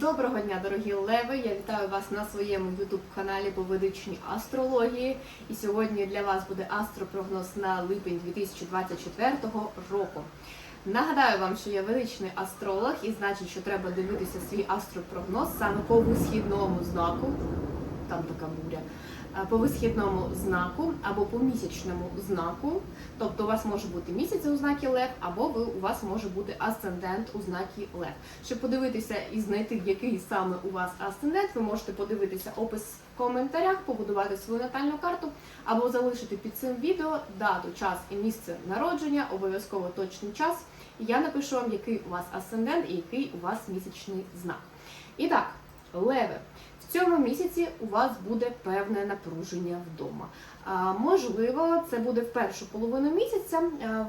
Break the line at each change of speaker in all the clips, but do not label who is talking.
Доброго дня, дорогі леви! Я вітаю вас на своєму youtube каналі по ведичній астрології. І сьогодні для вас буде астропрогноз на липень 2024 року. Нагадаю вам, що я величний астролог, і значить, що треба дивитися свій астропрогноз саме по висхідному знаку. Там така буря. Е, По висхідному знаку або по місячному знаку. Тобто у вас може бути місяць у знакі Лев, або ви, у вас може бути асцендент у знакі Лев. Щоб подивитися і знайти, який саме у вас асцендент, ви можете подивитися опис в коментарях, побудувати свою натальну карту, або залишити під цим відео дату, час і місце народження, обов'язково точний час. І я напишу вам, який у вас асцендент і який у вас місячний знак. І так, леви. В цьому місяці у вас буде певне напруження вдома. Можливо, це буде в першу половину місяця,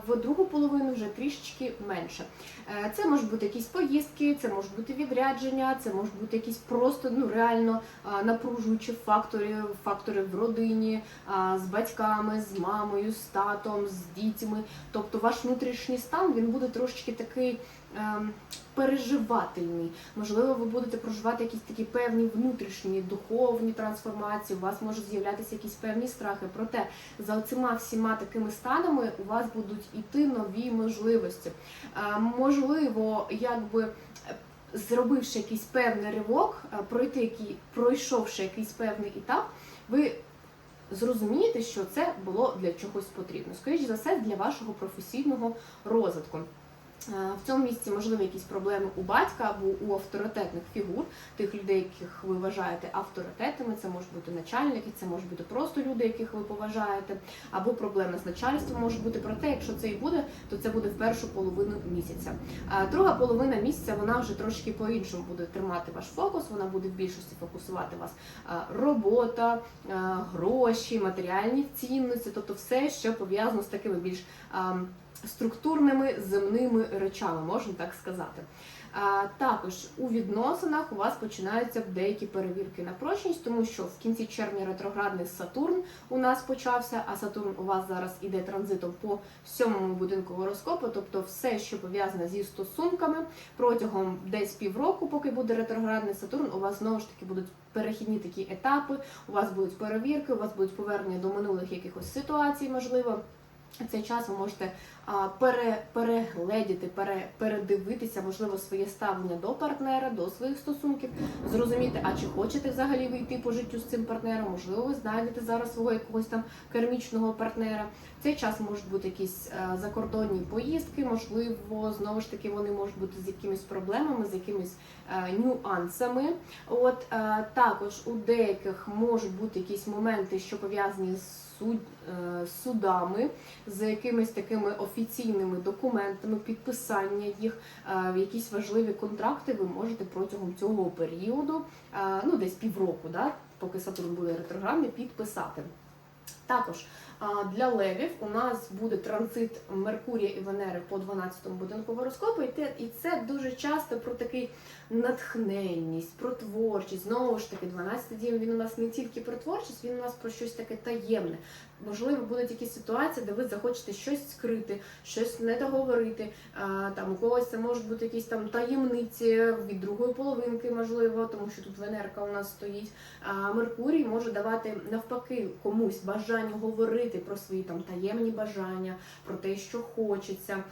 в другу половину вже трішечки менше. Е, Це можуть бути якісь поїздки, це можуть бути відрядження, це можуть бути якісь просто ну реально напружуючі фактори, фактори в родині, з батьками, з мамою, з татом, з дітьми. Тобто ваш внутрішній стан він буде трошечки такий. ем, Переживательний, можливо, ви будете проживати якісь такі певні внутрішні духовні трансформації. У вас можуть з'являтися якісь певні страхи. Проте за цими всіма такими станами у вас будуть іти нові можливості. Е, Можливо, якби е, зробивши якийсь певний ривок, е, пройти який, пройшовши якийсь певний етап, ви зрозумієте, що це було для чогось потрібно. Скоріше за все, для вашого професійного розвитку. Е, В цьому місці можливі якісь проблеми у батька або у авторитетних фігур, тих людей, яких ви вважаєте авторитетами. Це можуть бути начальники, це можуть бути просто люди, яких ви поважаєте, або проблеми з начальством можуть бути. Проте, якщо це і буде, то це буде в першу половину місяця. Друга половина місяця вона вже трошки по-іншому буде тримати ваш фокус. Вона буде в більшості фокусувати вас робота, гроші, матеріальні цінності, тобто все, що пов'язано з такими більш структурними земними речами, можна так сказати. А, також у відносинах у вас починаються деякі перевірки на прочність, тому що в кінці червня ретроградний Сатурн у нас почався, а Сатурн у вас зараз іде транзитом по сьомому будинку гороскопу, тобто все, що пов'язане зі стосунками, протягом десь півроку, поки буде ретроградний Сатурн, у вас знову ж таки будуть перехідні такі етапи, у вас будуть перевірки, у вас будуть повернення до минулих якихось ситуацій, можливо. Цей час ви можете пере, перегледіти, пере, передивитися, можливо, своє ставлення до партнера, до своїх стосунків, зрозуміти, а чи хочете взагалі вийти по життю з цим партнером, можливо, ви знайдете зараз свого якогось там кермічного партнера. В цей час можуть бути якісь е, закордонні поїздки, можливо, знову ж таки, вони можуть бути з якимись проблемами, з якимись е, нюансами. От е, також у деяких можуть бути якісь моменти, що пов'язані з суд, е, судами, з якимись такими офіційними документами, підписання їх, е, якісь важливі контракти ви можете протягом цього періоду, е, ну десь півроку, да, поки Сатурн буде ретроградний, підписати. Також для левів у нас буде транзит Меркурія і Венери по 12-му будинку гороскопу, і це дуже часто про такий натхненність, про творчість. Знову ж таки, 12 дім він у нас не тільки про творчість, він у нас про щось таке таємне. Можливо, будуть якісь ситуації, де ви захочете щось скрити, щось не договорити. Там у когось це можуть бути якісь там таємниці від другої половинки, можливо, тому що тут Венерка у нас стоїть. А Меркурій може давати навпаки комусь бажання говорити про свої там таємні бажання, про те, що хочеться.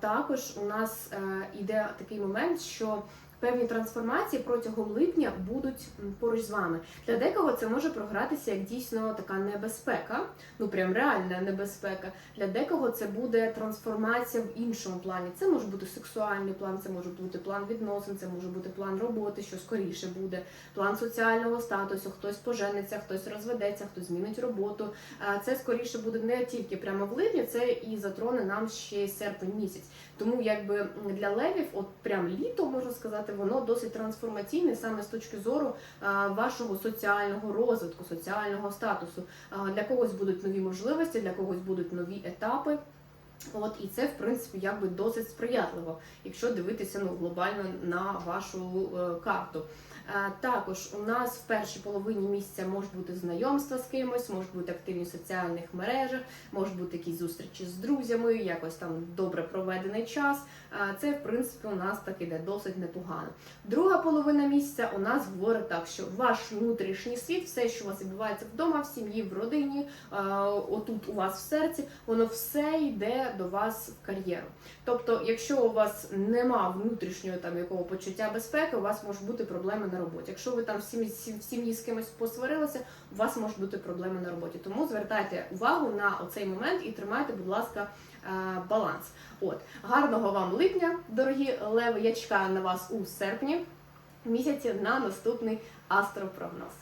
Також у нас е, іде такий момент, що певні трансформації протягом липня будуть поруч з вами. Для декого це може програтися як дійсно така небезпека, ну прям реальна небезпека. Для декого це буде трансформація в іншому плані. Це може бути сексуальний план, це може бути план відносин, це може бути план роботи, що скоріше буде, план соціального статусу, хтось пожениться, хтось розведеться, хтось змінить роботу. Це скоріше буде не тільки прямо в липні, це і затроне нам ще серпень місяць. Тому якби для левів, от прям літо можна сказати, воно досить трансформаційне саме з точки зору вашого соціального розвитку, соціального статусу. Для когось будуть нові можливості, для когось будуть нові етапи. От і це, в принципі, якби досить сприятливо, якщо дивитися ну, глобально на вашу е, карту. Е, Також у нас в першій половині місяця можуть бути знайомства з кимось, можуть бути активні в соціальних мережах, можуть бути якісь зустрічі з друзями, якось там добре проведений час. Е, Це, в принципі, у нас так іде досить непогано. Друга половина місяця у нас говорить так, що ваш внутрішній світ, все, що у вас відбувається вдома, в сім'ї, в родині, е, отут у вас в серці, воно все йде до вас в кар'єру. Тобто, якщо у вас нема внутрішнього там якого почуття безпеки, у вас можуть бути проблеми на роботі. Якщо ви там в сім'ї, з кимось посварилися, у вас можуть бути проблеми на роботі. Тому звертайте увагу на оцей момент і тримайте, будь ласка, е, баланс. От гарного вам липня, дорогі леви. Я чекаю на вас у серпні місяці на наступний астропрогноз.